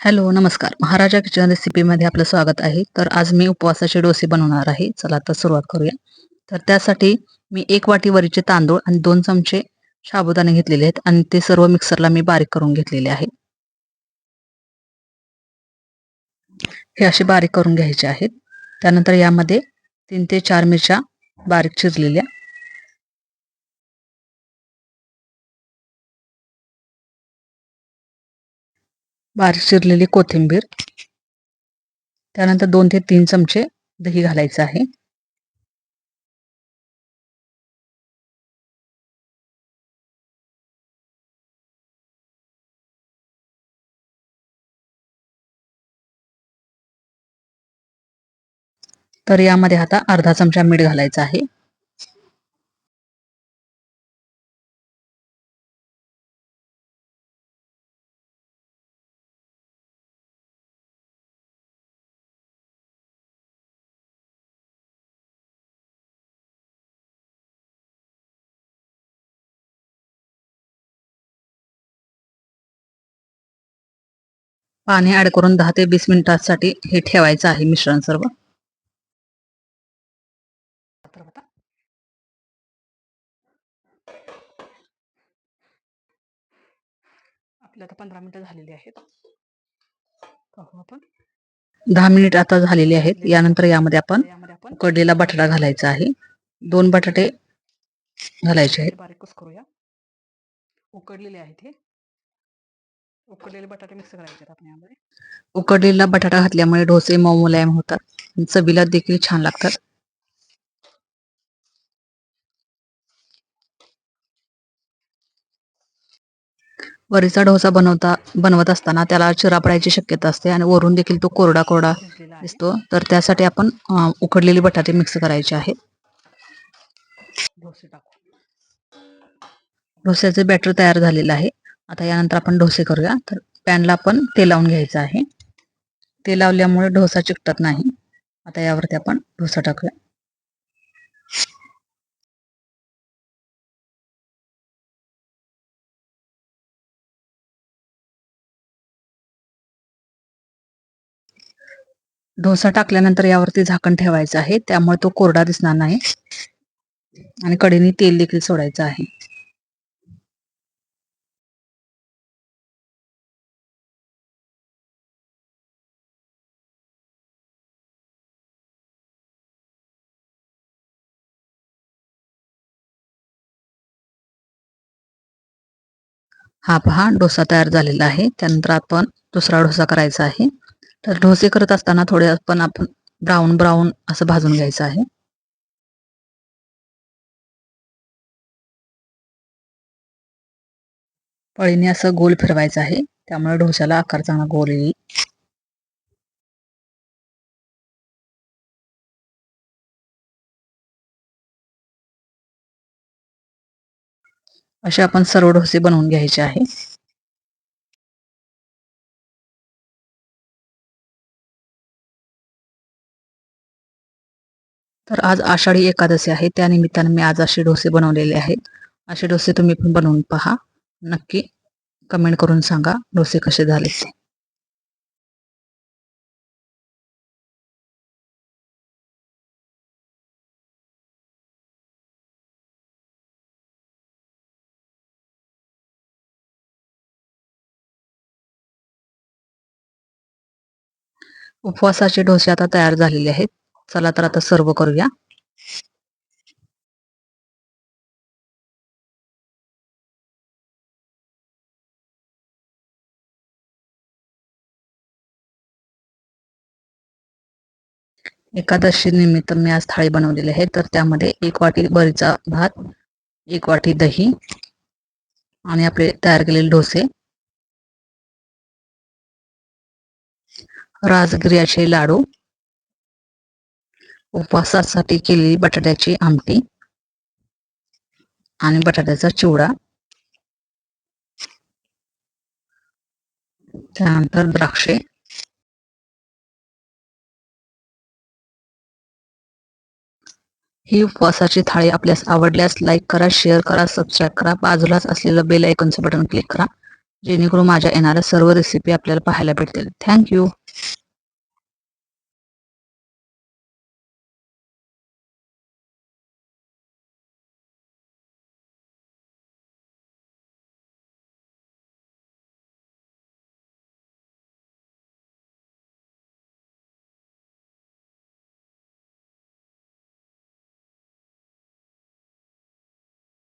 Hello नमस्कार. महाराजा kitchen रेसिपीमध्ये आपलं स्वागत आहे. तर आज मी उपवासाचे डोसे बनवणार आहे. चला तर सुरुवात करूया. तर त्यासाठी मी एक वाटी वरीचे तांदूळ आणि दोन चमचे साबुदाणे घेतलेले आहेत आणि ते सर्व मिक्सरला मी बारीक करून घेतलेले आहे. हे असे बारीक करून घ्यायचे आहेत. त्यानंतर यामध्ये तीन ते चार मिरच्या बारीक चिरलेल्या बारीक चिरलेली कोथिंबीर. त्यानंतर दोन ते तीन चमचे दही घालायचं आहे. तर यामध्ये आता अर्धा चमचा मीठ घालायचं आहे. पाणी ऍड करून दहा ते वीस मिनिटांसाठी हे ठेवायचं आहे मिश्रण सर्व. आपल्या आता पंधरा मिनिटं झालेली आहेत. पाहू आपण. दहा मिनिट आता झालेली आहेत. यानंतर यामध्ये आपण उकडलेला बटाटा घालायचा आहे. दोन बटाटे घालायचे आहेत. बारीक करूया? उकडलेले आहेत हे. उकडलेले बटाटे मिक्स करायचे आपण यामध्ये. उकडलेला बटाटा घातल्यामुळे डोसे मऊ मुलायम होतात. चवीला देखील छान लागतात. वरीचा डोसा बनवता बनवत असताना त्याला चिरा पडायची शक्यता असते आणि वरून देखील तो कोरडा कोरडा दिसतो. तर त्यासाठी आपण उकडलेले बटाटे मिक्स करायचे आहेत डोस्याचे बॅटर तयार झालेलं आहे. आता यानंतर आपण डोसे करूया. तर पॅनला आपण तेल लावून घ्यायचं आहे. तेल लावल्यामुळे डोसा चिकटत नाही. आता यावरती आपण डोसा टाकूया. डोसा टाकल्यानंतर यावरती झाकण ठेवायचं आहे. त्यामुळे तो कोरडा दिसणार नाही. आणि कडेने तेल देखील सोडायचं आहे. हा पहा डोसा तयार झालेला आहे. त्यानंतर आपण दुसरा डोसा करायचा आहे. तर डोसे करत असताना थोडे पण आपण ब्राऊन ब्राऊन असं भाजून घ्यायचं आहे. पळीने असं गोल फिरवायचं आहे. त्यामुळे डोश्याला आकार चांगला गोल येईल. असे आपण सर्व डोसे बनवून घ्यायचे आहे. तर आज आषाढी एकादशी आहे. त्या निमित्ताने मी आज असे डोसे बनवलेले आहेत. असे डोसे तुम्ही पण बनवून पहा. नक्की कमेंट करून सांगा डोसे कसे झाले ते. उपवासाचे डोसे आता तयार झालेले आहेत. चला तर आता सर्व करूया. एकादशी निमित्त मी आज थाळी बनवलेली आहे. तर त्यामध्ये एक वाटी बरीचा भात एक वाटी दही आणि आपले तयार केलेले डोसे. राजगिऱ्याचे लाडू उपवासासाठी केलेली बटाट्याची आमटी आणि बटाट्याचा चिवडा. त्यानंतर द्राक्षे. ही उपवासाची थाळी आपल्यास आवडल्यास लाईक करा शेअर करा सबस्क्राईब करा. बाजूलाच असलेलं बेल आयकॉनचं बटन क्लिक करा. जेणेकरून माझ्या येणाऱ्या सर्व रेसिपी आपल्याला पाहायला भेटतील. थँक्यू